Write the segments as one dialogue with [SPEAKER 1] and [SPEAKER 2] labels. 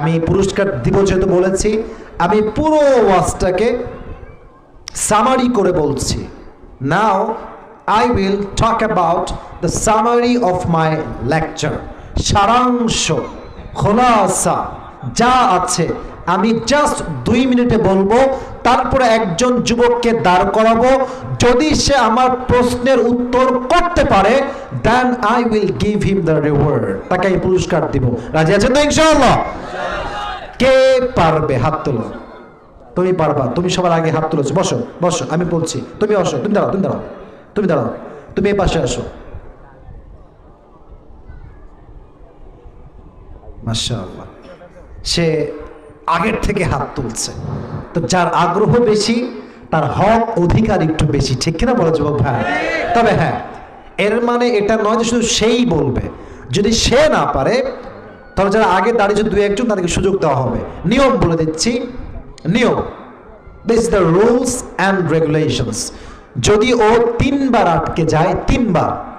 [SPEAKER 1] আমি পুরস্কার দিব যেহেতু বলেছি, আমি পুরো ওয়াজটাকে সামারি করে বলছি। Now I will talk about the summary of my lecture সারাংশ, খোলাসা যা আছে, আমি জাস্ট দুই মিনিটে বলব, তারপরে একজন যুবককে দাঁড় করাবো। যদি সে আমার প্রশ্নের উত্তর করতে পারে then I will give him the reward তাকে আমি পুরস্কার দিব। রাজি আছেন তো ইনশাআল্লাহ? কে পারবে হাত তোলো? তুমি পারবা। তুমি সবার আগে হাত তুলেছো। বসো বসো। আমি বলছি, তুমি বসো। তুমি দাঁড়াও তুমি দাঁড়াও। তুমি দাঁড়াও। তুমি এই পাশে আসো। মাশাআল্লাহ। সে আগের থেকে হাত তুলছে। তো যার আগ্রহ বেশি, তার হক অধিকার একটু বেশি। ঠিক কিনা বলো যুবক ভাই? তবে হ্যাঁ এর মানে এটা নয় যে শুধু সেই বলবে। যদি সে না পারে, তাহলে যারা আগে দাঁড়িয়েছে দু একজন, তাদেরকে সুযোগ দেওয়া হবে। নিয়ম বলে দিচ্ছি। নিয়ম। This the rules and regulations যদি ও তিনবার আটকে যায়, তিনবার,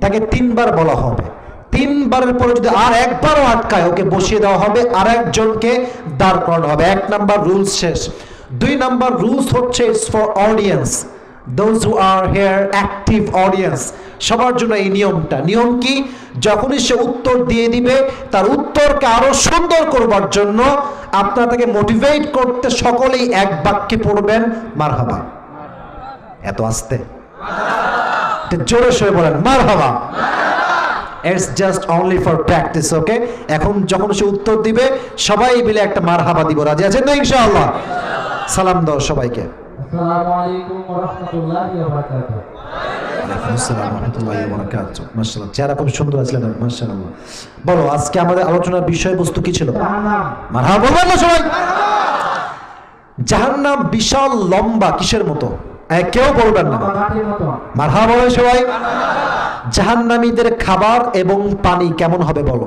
[SPEAKER 1] তাকে তিনবার বলা হবে। তিনবারের পরে যদি আর একবারও আটকায়, ওকে বসিয়ে দেওয়া হবে আর একজনকে দাঁড় করানো হবে। এক নাম্বার রুলস শেষ। দুই নাম্বার রুলস হচ্ছে for audience those who are here active audience সবার জন্য এই নিয়মটা। নিয়ম কি? যখনই সে উত্তর দিয়ে দিবে, তার উত্তরকে আরও সুন্দর করবার জন্য আপনারা তাকে মোটিভেট করতে সকলেই এক বাক্যে পড়বেন মার মারহাবা। এত আস্তে। জোরে সরে বলেন, মারহাবা। It's just only for practice okay এখন যখন সে উত্তর দিবে, সবাই মিলে একটা মারহাবা দিব। রাজি আছেন না ইনশাআল্লাহ? সালাম দাও সবাইকে।
[SPEAKER 2] আসসালামু আলাইকুম ওয়া রাহমাতুল্লাহি ওয়া বারাকাতুহু।
[SPEAKER 1] ওয়ালাইকুম আসসালাম ওয়া রাহমাতুল্লাহি ওয়া বারাকাতুহু। মাশাআল্লাহ চেহারা খুব সুন্দর বলো আজকে আমাদের আলোচনার বিষয়বস্তু কি ছিল? সবাই? জাহান্নাম বিশাল লম্বা কিসের মতো? কেউ বলবেন না। মারহাবা বলেন সবাই। জাহান্নামীদের খাবার এবং পানি কেমন হবে বলো?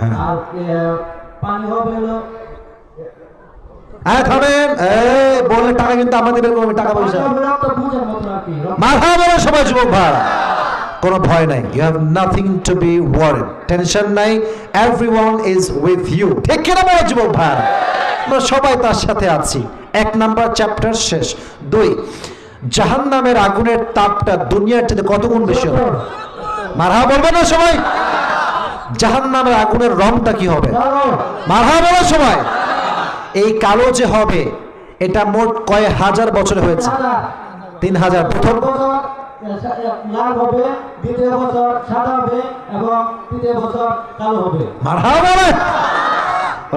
[SPEAKER 1] হ্যাঁ।
[SPEAKER 2] পানি হবে
[SPEAKER 1] হ্যাঁ বললে টাকা কিন্তু আমাদের বের করবে টাকা পয়সা। মাথা সবাই যুবক ভাই। কোনো ভয় নাই। You have nothing to be tension নাই। এভরিওয়ান ইজ উইথ ইউ ঠিক কিনা যুবক ভাই। আমরা সবাই তার সাথে আছি। এক নাম্বার চ্যাপ্টার শেষ। দুই, জাহান্নামের আগুনের তাপটা দুনিয়ার চেয়ে কত গুণ বেশি হবে? মারহা বলবে না সবাই? জাহান্নামের আগুনের রংটা কি হবে? মারহা বলো সবাই। এই কালো যে হবে, এটা মোট কয় হাজার বছরে হয়েছে? তিন হাজার। প্রথম।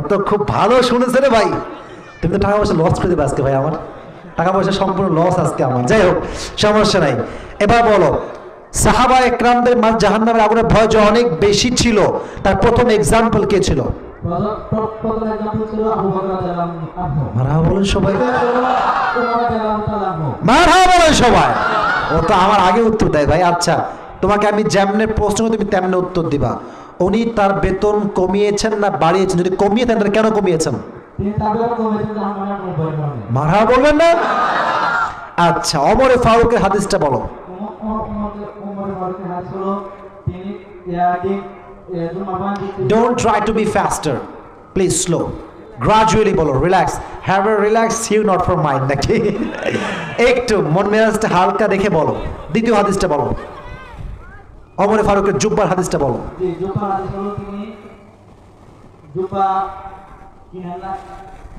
[SPEAKER 1] তো খুব ভালো শুনেছে রে ভাই। তুমি তো টাকা পয়সা লস করে দেবে আজকে ভাই আমার। টাকা পয়সা সম্পূর্ণ লস আজকে আমার। যাই হোক, সমস্যা নাই। এবার বলো সাহাবা একরামদের মাঝ জাহান্নামের আগুনের ভয় যে অনেক বেশি ছিল, তার প্রথম এক্সাম্পল কে ছিল? মারহা বলেন বলেন সবাই। ও তো আমার আগে উত্তর দেয় ভাই আচ্ছা। তোমাকে আমি যেমনে প্রশ্ন তুমি তেমনি উত্তর দিবা। উনি তার বেতন কমিয়েছেন না বাড়িয়েছেন? যদি কমিয়ে থাকেন তাহলে কেন কমিয়েছেন? মারহা বলবেন না? আচ্ছা অমরে ফারুকের হাদিসটা বলো।
[SPEAKER 2] তিনি
[SPEAKER 1] don't try to be faster please slow gradually বলো relax have a relax you not for mind নাকি? একটু মন মেজাজটা হালকা রেখে বলো। দ্বিতীয় হাদিসটা বলো। অমরে ফারুকের জুব্বার হাদিসটা বলো।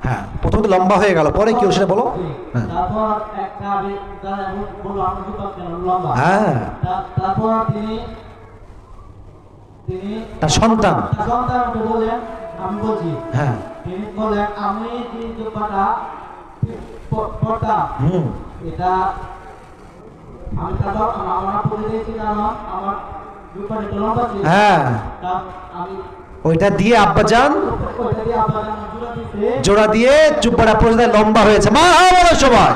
[SPEAKER 1] হ্যাঁ প্রথমত লম্বা হয়ে গেল পরে কি সেটা বলো? হ্যাঁ।
[SPEAKER 2] তার
[SPEAKER 1] সন্তান।
[SPEAKER 2] তার সন্তানকে বললেন আমি বলছি
[SPEAKER 1] হ্যাঁ।
[SPEAKER 2] তিনি বললেন আমি যে জুব্বাটা প-
[SPEAKER 1] হুম।
[SPEAKER 2] এটা আমি তারপর আমার আমার কারণ আমার জুব্বাটা একটু লম্বা
[SPEAKER 1] হ্যাঁ।
[SPEAKER 2] আমি
[SPEAKER 1] ওইটা দিয়ে আব্বা যান।
[SPEAKER 2] দিয়ে আপনার জুড়া
[SPEAKER 1] দিয়ে জুব্বাটা পর্যন্ত লম্বা হয়েছে। মা বলো সবাই।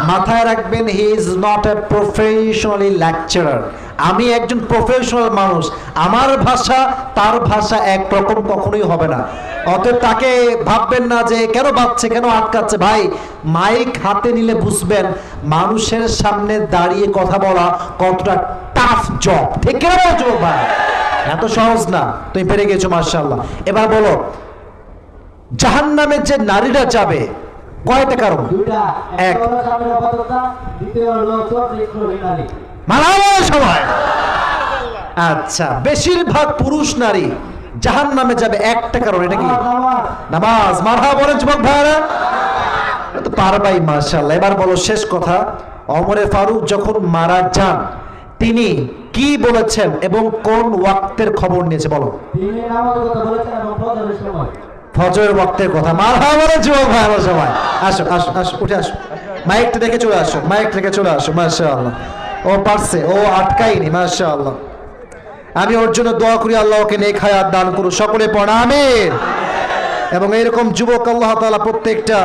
[SPEAKER 1] মাথায় রাখবেন he is not a professionally lecturer আমি একজন প্রফেশনাল মানুষ। আমার ভাষা, তার ভাষা একরকম কখনোই হবে না। অতএব তাকে ভাববেন না যে, কেন বাচ্চে কেন আটকাচ্ছে? ভাই মাইক হাতে নিলে বুঝবেন, মানুষের সামনে দাঁড়িয়ে কথা বলা কতটা টাফ জব ঠিক বলছো ভাই? এত সহজ না। তুমি পেরে গেছো মার্শাল্লাহ এবার বলো জাহান্নামে যে নারীরা যাবে কয়টা কারণ এক। মারাবো সময় আচ্ছা বেশিরভাগ পুরুষ নারী জাহান নামে যাবে একটা কারণ এটা কি?
[SPEAKER 2] নামাজ,
[SPEAKER 1] মারহা বলেন যুবক ভাইরা তো পারবাই মাশাআল্লাহ। এবার বলো শেষ কথা। অমরে ফারুক যখন মারা যান তিনি কি বলেছেন এবং কোন ওয়াক্তের খবর নিয়েছে বলো।
[SPEAKER 2] তিনি নামাজের কথা বলেছেন এবং ফজরের সময়।
[SPEAKER 1] ফজরের বক্তের কথা। মারহা বলেন যুবক ভাইরা সবাই আসো আসো আসো উঠে আসো। মাইকটা দেখে চলে আসো মাইক থেকে চলে আসো মাশাআল্লাহ। ও পারছে ও আটকাইনি মাশাআল্লাহ। আমি ওর জন্য দোয়া করি আল্লাহ ওকে নেক হায়াত দান করুন সকলে পড়া এবং এরকম যুবক আল্লাহ তালা প্রত্যেকটা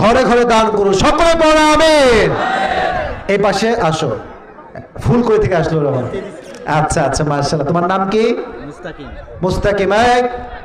[SPEAKER 1] ঘরে ঘরে দান করুন সকলে পড়া এই পাশে আসো। ফুল কই থেকে আসলো আচ্ছা আচ্ছা মাশাআল্লাহ। তোমার নাম কি?
[SPEAKER 3] মুস্তাকিম।
[SPEAKER 1] মুস্তাকিম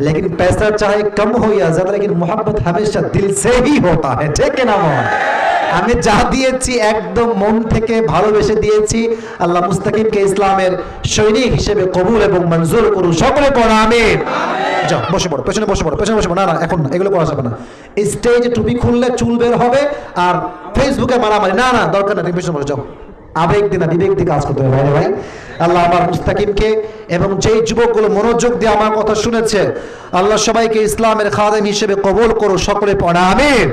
[SPEAKER 1] लेकिन पैसा चाहे कम हो या ज्यादा लेकिन मोहब्बत हमेशा दिल से ही होता है ठीक है ना मोहन আমি যা দিয়েছি একদম মন থেকে ভালোবেসে দিয়েছি আল্লাহ মুস্তাকিমকে ইসলামের সৈনিক হিসেবে কবুল এবং মঞ্জুর করুন সকলে পড়া আমিন যাও বসে পড়ো পেছনে বসে পড়ো পেছনে বসে পড়ো না না এখন না এগুলো করা যাবে না স্টেজে টুপি খুললে চুল বের হবে আর ফেসবুকে মারামারি না না দরকার না তুমি পেছনে বসে যাও আবেগ দিনা বিবেক দিয়ে কাজ করতে হবে, ভাই ভাই। আল্লাহ আমার মুস্তাকিমকে এবং যেই যুবকগুলো মনোযোগ দিয়ে আমার কথা শুনেছে, আল্লাহ সবাইকে ইসলামের খাদেম হিসেবে কবল করো সকলে পড়া, আমিন।